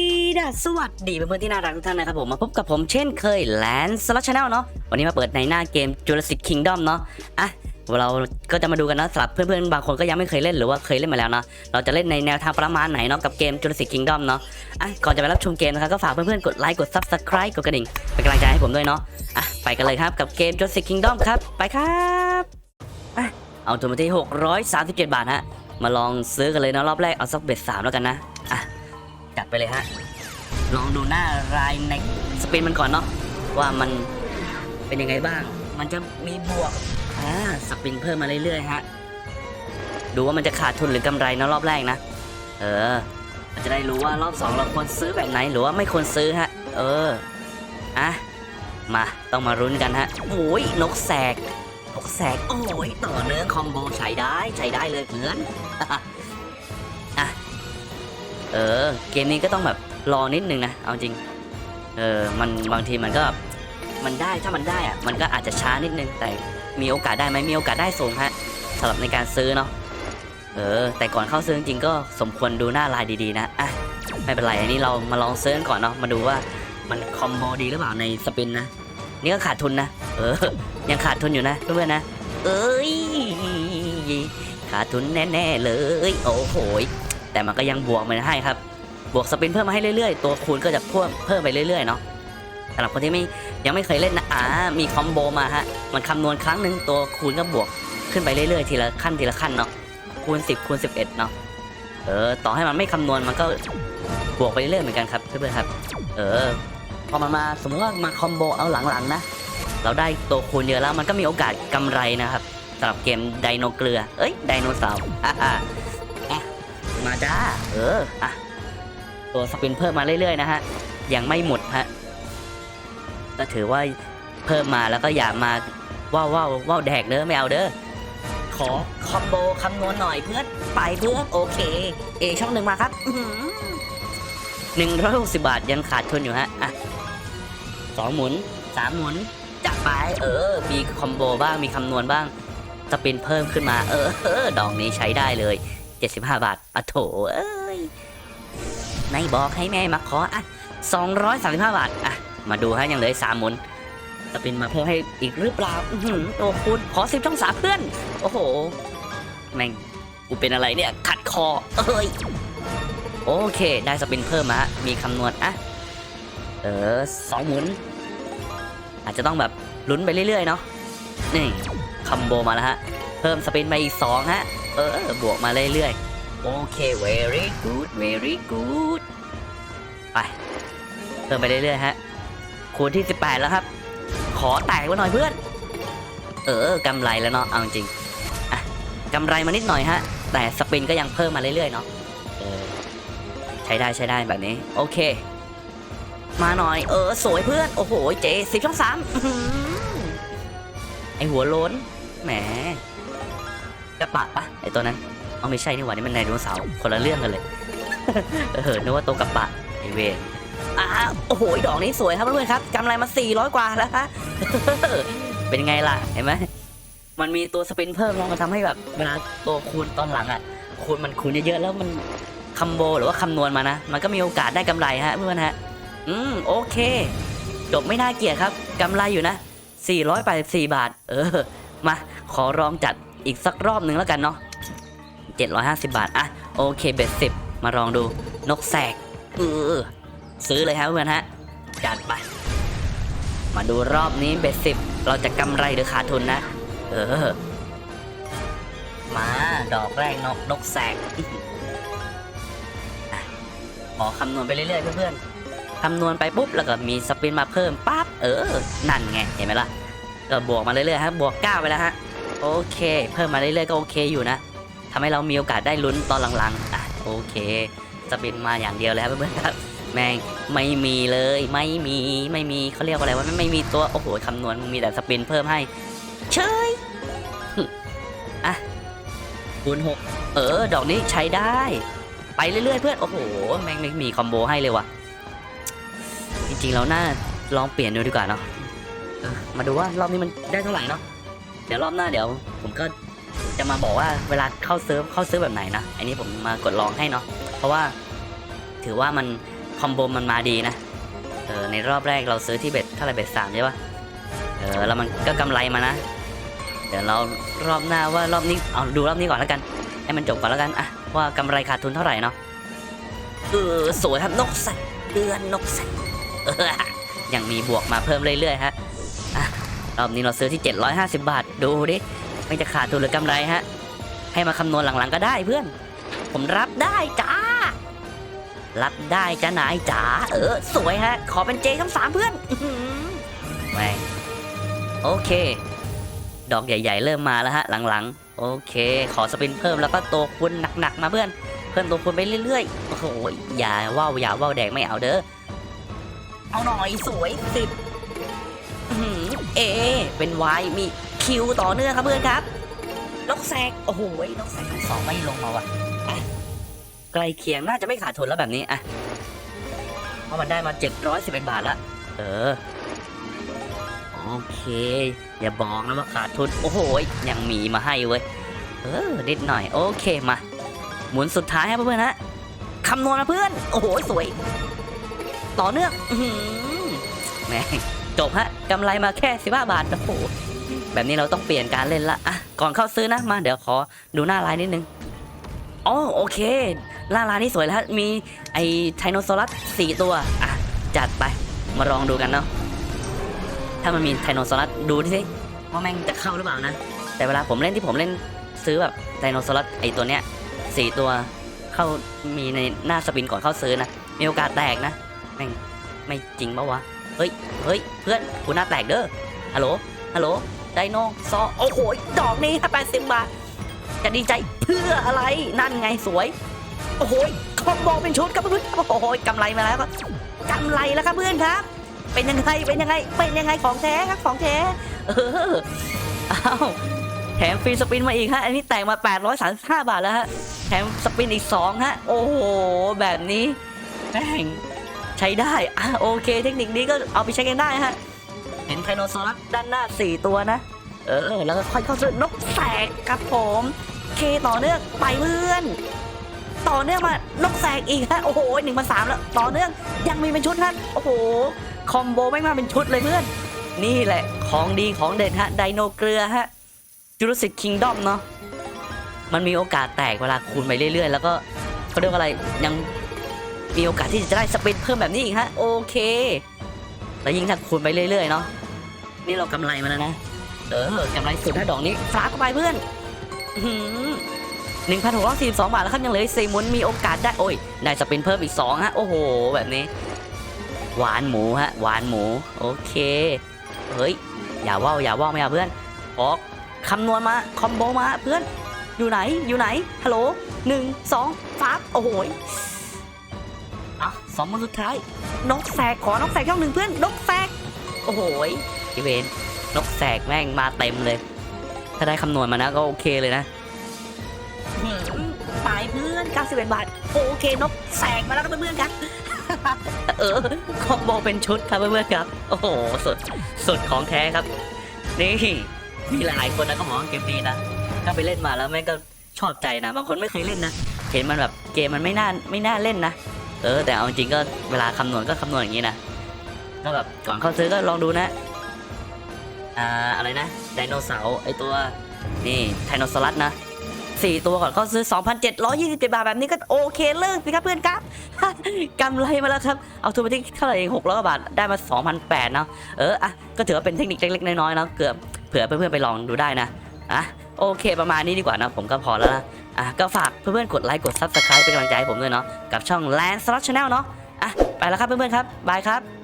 สวีดัสวัสดีเพื่อนๆที่น่ารักทุกท่านนะครับผมมาพบกับผมเช่นเคยแลนสลัชแนลเนาะวันนี้มาเปิดในหน้าเกม Jurassic Kingdom เนาะอะเราก็จะมาดูกันนะสำหรับเพื่อนๆบางคนก็ยังไม่เคยเล่นหรือว่าเคยเล่นมาแล้วเนาะเราจะเล่นในแนวทางประมาณไหนเนาะกับเกม Jurassic Kingdom เนาะอะก่อนจะไปรับชมเกมนะครับก็ฝากเพื่อนๆกดไลค์กด Subscribe กดกระดิ่งเป็นกำลังใจให้ผมด้วยเนาะอะไปกันเลยครับกับเกม Jurassic Kingdom ครับไปครับอะเอาตัวมาที่637 บาทฮะมาลองซื้อกันเลยเนาะรอบแรกเอาสักเบ็ดสามแล้วกันนะ จัดไปเลยฮะ ลองดูหน้ารายในสปินมันก่อนเนาะว่ามันเป็นยังไงบ้าง มันจะมีบวกอ่าสปินเพิ่มมาเรื่อยๆฮะ ดูว่ามันจะขาดทุนหรือกำไรนะรอบแรกนะ เออจะได้รู้ว่ารอบสองเราควรซื้อแบบไหนหรือว่าไม่ควรซื้อฮะ เออ อะ มาต้องมารุ้นกันฮะโอ้ยนกแสกนกแสก โอ้ยต่อเนื่อคอมโบใช้ได้ใช้ได้เลยเพื่อน เออ เกมนี้ก็ต้องแบบรอนิดนึงนะ เอาจริง เออ มันบางทีมันก็มันได้ถ้ามันได้อะมันก็อาจจะช้านิดนึง แต่มีโอกาสได้ไหมมีโอกาสได้สูงฮะสำหรับในการซื้อเนาะ เออ แต่ก่อนเข้าซื้อจริงก็สมควรดูหน้าลายดีๆนะ อะ ไม่เป็นไร อันนี้เรามาลองซื้อกันก่อนเนาะ มาดูว่ามันคอมโบดีหรือเปล่าในสปินนะ นี่ก็ขาดทุนนะ เออ ยังขาดทุนอยู่นะเพื่อนๆนะ เอ้ย ขาดทุนแน่ๆเลย โอ้โห แต่มันก็ยังบวกมันให้ครับ บวกสปินเพิ่มมาให้เรื่อยๆ ตัวคูณก็จะเพิ่มเพิ่มไปเรื่อยๆเนาะสำหรับคนที่ไม่ยังไม่เคยเล่นนะอ่ามีคอมโบมาฮะ มันคำนวณครั้งหนึ่งตัวคูณก็บวกขึ้นไปเรื่อยๆ ทีละขั้นทีละขั้นเนาะ คูณ 10 คูณ 11 เนาะ เออ ต่อให้มันไม่คำนวณมันก็บวกไปเรื่อยๆเหมือนกันครับเพื่อนๆครับ เออ พอมันมาสมมติว่ามาคอมโบเอาหลังๆนะ เราได้ตัวคูณเยอะแล้วมันก็มีโอกาสกำไรนะครับสำหรับเกมไดโนเกลือ เอ้ยไดโนเสาร์ มาจ้า เออ อะ ตัวสปินเพิ่มมาเรื่อยๆ นะฮะ ยังไม่หมดฮะ ก็ถือว่าเพิ่มมาแล้วก็อย่ามาว้าวว้าวว้าวแดกเด้อไม่เอาเด้อ ขอคอมโบคำนวณหน่อยเพื่อน ไปเพื่อนโอเค เอช่องหนึ่งมาครับหนึ่งร้อยหกสิบาทยังขาดทุนอยู่ฮะ อะสองหมุนสามหมุนจัดไปเออ มีคอมโบบ้างมีคำนวณบ้างสปินเพิ่มขึ้นมา เออเออดอกนี้ใช้ได้เลย 75 บาทอะโถเอ้ยไหนบอกให้แม่มาขออะ235 บาทอะมาดูฮะยังเหลือสามหมุนจะเป็นมาเพิ่มให้อีกหรือเปล่าอื้อหือโอ้คุณขอสิบช่องสามเพื่อน โอ้โห แม่งกูเป็นอะไรเนี่ย ขัดคอเอ้ย โอเค ได้สปินเพิ่มมาฮะมีคำนวณอะเออสองหมุน อาจจะต้องแบบลุ้นไปเรื่อยๆเนาะนี่คอมโบมาแล้วฮะ เพิ่มสปินมาอีกสองฮะ เออบวกมาเรื่อยๆ โอเค very good very good ไปเพิ่มไปเรื่อยๆฮะคูณที่ 18 แล้วครับ ขอแตกไว้หน่อยเพื่อน เออกำไรแล้วเนาะเอาจริงๆอะกำไรมานิดหน่อยฮะ แต่สปินก็ยังเพิ่มมาเรื่อยๆเนาะเออใช้ได้ใช้ได้แบบนี้ โอเค มาหน่อย เออ สวยเพื่อน โอ้โห เจสิบช่องสามอื้อหือไอหัวโล้นแหม กระปะปะไอตัวนั้นเอาไม่ใช่นี่หว่านี่มันไดโนเสาร์คนละเรื่องกันเลยเออนึกว่าตัวกระปะไอเวนอ้าวโอ้โหดอกนี้สวยครับเพื่อนๆครับกำไรมา 400 กว่าแล้วฮะเป็นไงล่ะเห็นไหมมันมีตัวสปินเพิ่มมันทำให้แบบเวลาตัวคูณตอนหลังอะคูณมันคูณเยอะๆแล้วมันคัมโบหรือว่าคำนวณมานะ มันก็มีโอกาสได้กำไรฮะเพื่อนฮะ อืม โอเค จบไม่น่าเกลียดครับ กำไรอยู่นะ 484 บาท เออ มา ขอลองจัด อีกสักรอบหนึ่งแล้วกันเนาะ750 บาท อะ โอเคเบ็ดสิบมาลองดูนกแสกเออซื้อเลยครับเพื่อนฮะจัดไป มาดูรอบนี้เบ็ดสิบเราจะกำไรหรือขาดทุนนะ เออ มาดอกแรกนกนกแสกอะขอคำนวณไปเรื่อยๆเพื่อนๆคำนวณไปปุ๊บแล้วก็มีสปินมาเพิ่มปั๊บเออ นั่นไงเห็นไหมล่ะก็บวกมาเรื่อยๆฮะบวก9ไปแล้วฮะ โอเค เพิ่มมาเรื่อยๆก็โอเคอยู่นะทำให้เรามีโอกาสได้ลุ้นตอนหลังๆอะโอเคสปินมาอย่างเดียวเลยครับเพื่อนๆครับแม่งไม่มีเลยไม่มีไม่มีเขาเรียกว่าอะไรว่าไม่ไม่มีตัวโอ้โหคำนวณมีแต่สปินเพิ่มให้เชยอะคูณหกเออ ดอกนี้ใช้ได้ ไปเรื่อยๆเพื่อนโอ้โหแม่งไม่มีคอมโบให้เลยว่ะจริงๆเราน่าลองเปลี่ยนดูดีกว่าเนาะมาดูว่ารอบนี้มันได้เท่าไหร่เนาะ ดี๋ยวรอบหน้าเดี๋ยว ผมก็จะมาบอกว่าเวลาเข้าเซิร์ฟเข้าเซิร์ฟแบบไหนนะอันนี้ผมมากดลองให้เนาะเพราะว่าถือว่ามันคอมโบมันมาดีนะเออในรอบแรกเราซื้อที่เบ็ดเท่าไรเบ็ดสามใช่ปะเออแล้วมันก็กำไรมานะ เดี๋ยวเรารอบหน้าว่ารอบนี้เอาดูรอบนี้ก่อนแล้วกัน ให้มันจบก่อนแล้วกันอะว่ากำไรขาดทุนเท่าไหร่เนาะเออสวยครับนกสัตว์เดือนนกสัตว์เออยังมีบวกมาเพิ่มเรื่อยๆฮะ รอบนี้เราซื้อที่ 750 บาท ดูดิไม่จะขาดทุนหรือกำไรฮะ ให้มาคำนวณหลังๆก็ได้เพื่อน ผมรับได้จ้า รับได้จ้านายจ๋า เออ สวยฮะ ขอเป็นเจทั้งสามเพื่อนแม่โอเค ดอกใหญ่ ๆ เริ่มมาแล้วฮะ หลังๆ โอเค ขอสปินเพิ่มแล้วก็ตัวคูณหนักๆมาเพื่อน เพิ่มตัวคูณไปเรื่อยๆ โอ้โหอย่าว่าวอย่าว่าวแดงไม่เอาเด้อ เอาหน่อยสวยสิบ เอ เป็นวายมีคิวต่อเนื่องครับเพื่อนครับนกแสกโอ้โหนกแสกสองไม่ลงมาว่ะอะใกลเคียงน่าจะไม่ขาดทุนแล้วแบบนี้อะเพราะมันได้มา711บาทละเออโอเค อย่าบอกนะว่าขาดทุนโอ้โหยังมีมาให้เว้ยเออนิดหน่อย โอเคมา หมุนสุดท้ายครับเพื่อนฮะคำนวณนะเพื่อน โอ้โห สวย ต่อเนื่องแม่ จบฮะกำไรมาแค่15บาทโอ้โหแบบนี้เราต้องเปลี่ยนการเล่นละอะก่อนเข้าซื้อนะมาเดี๋ยวขอดูหน้าลายนิดนึงอ๋อโอเคหน้าลายนี่สวยแล้วมีไอไทโนซอรัสสี่ตัวอะจัดไปมาลองดูกันเนาะถ้ามันมีไทโนซอรัสดูสิว่าแม่งจะเข้าหรือเปล่านะ แต่เวลาผมเล่นที่ผมเล่นซื้อแบบไทโนซอรัสไอตัวเนี้ยสี่ตัวเข้ามีในหน้าสปินก่อนเข้าซื้อนะ มีโอกาสแตกนะแม่งไม่จริงปะวะ ฮ้ยเฮ้ยเพื่อนกูหน้าแตกเด้อฮัลโหลฮัลโหลไดโนซอโอ้โหดอกนี้แปดสิบบาทจะดีใจเพื่ออะไรนั่นไงสวย โอ้โหคอมโบเป็นชุดครับเพื่อนโอ้โหกำไรมาแล้วครับกำไรแล้วครับเพื่อนครับ เป็นยังไงเป็นยังไงเป็นยังไงของแท้ครับของแท้เอออ้าวแถมฟรีสปินมาอีกฮะ อันนี้แต่งมา 835 บาทแล้วฮะ แถมสปินอีก 2 ฮะ โอ้โห แบบนี้แม่ง ใช้ได้อะโอเค เทคนิคนี้ก็เอาไปใช้กันได้ฮะ เห็นไทโนซอรัสด้านหน้า 4 ตัวนะ เออ แล้วก็ค่อยเข้าสู่นกแสกครับผมเคต่อเนื่องไปเพื่อน ต่อเนื่องมานกแสกอีกฮะ โอ้โหหนึ่งพันสามแล้ว ต่อเนื่องยังมีเป็นชุดฮะโอ้โห คอมโบไม่มาเป็นชุดเลยเพื่อน นี่แหละของดีของเด่นฮะ ไดโนเกลือฮะจูราสสิกคิงดอมเนาะมันมีโอกาสแตกเวลาคูณไปเรื่อยๆ แล้วก็เขาเรียกว่าอะไรยัง มีโอกาสที่จะได้สปินเพิ่มแบบนี้อีกฮะโอเค แล้วยิ่งถ้าคูณไปเรื่อยๆเนาะนี่เรากำไรมาแล้วนะเออกำไรสุดถ้าดอกนี้ฟลาเข้าไปเพื่อนหนึ่งพันหกร้อยสี่สิบสองบาทแล้วครับยังเหลือสี่หมุนมีโอกาสได้โอ้ยได้สปินเพิ่มอีกสองฮะโอ้โห แบบนี้ หวานหมูฮะหวานหมูโอเคเฮ้ยอย่าว่าวอย่าว่าวไม่เอาเพื่อนออกคำนวณมาคอมโบมาเพื่อนอยู่ไหนอยู่ไหนฮัลโหลหนึ่งสองฟ้าโอ้โห อะสองหมุนสุดท้าย นกแสกขอนกแสกช่องหนึ่งเพื่อน นกแสก โอ้โหยอีเวนนกแสกแม่งมาเต็มเลย ถ้าได้คำนวณมานะก็โอเคเลยนะหืมตายเพื่อน91บาท โอเคนกแสกมาแล้วครับเพื่อนๆครับเออคอมโบเป็นชุดครับเพื่อนๆครับ โอ้โหสุดสุดของแท้ครับ นี่มีหลายคนนะก็บอกว่าเกมนี้นะถ้าไปเล่นมาแล้วแม่งก็ชอบใจนะบางคนไม่เคยเล่นนะเห็นมันแบบเกมมันไม่น่าไม่น่าเล่นนะ เออแต่เอาจริงก็เวลาคำนวณก็คำนวณอย่างนี้นะก็แบบก่อนเข้าซื้อก็ลองดูนะอ่าอะไรนะไดโนเสาร์ไอตัวนี่ไทโนซอรัสนะสี่ตัวก่อนเขาซื้อ 2,727 บาทแบบนี้ก็โอเคเลิกสิครับเพื่อนครับกำไรมาแล้วครับ เอาทุนไปที่เท่าไหร่เอง600บาท ได้มา 2,800เนาะเอออะก็ถือว่าเป็นเทคนิคเล็กๆน้อยๆเนาะเกือบเผื่อเพื่อนๆไปลองดูได้นะอะ โอเค ประมาณนี้ดีกว่านะผมก็พอแล้วนะอะก็ฝากเพื่อนๆกดไลค์กด Subscribe เป็นกำลังใจให้ผมด้วยเนาะกับช่อง Land Slot Channel เนาะอะไปแล้วครับเพื่อนๆครับบายครับ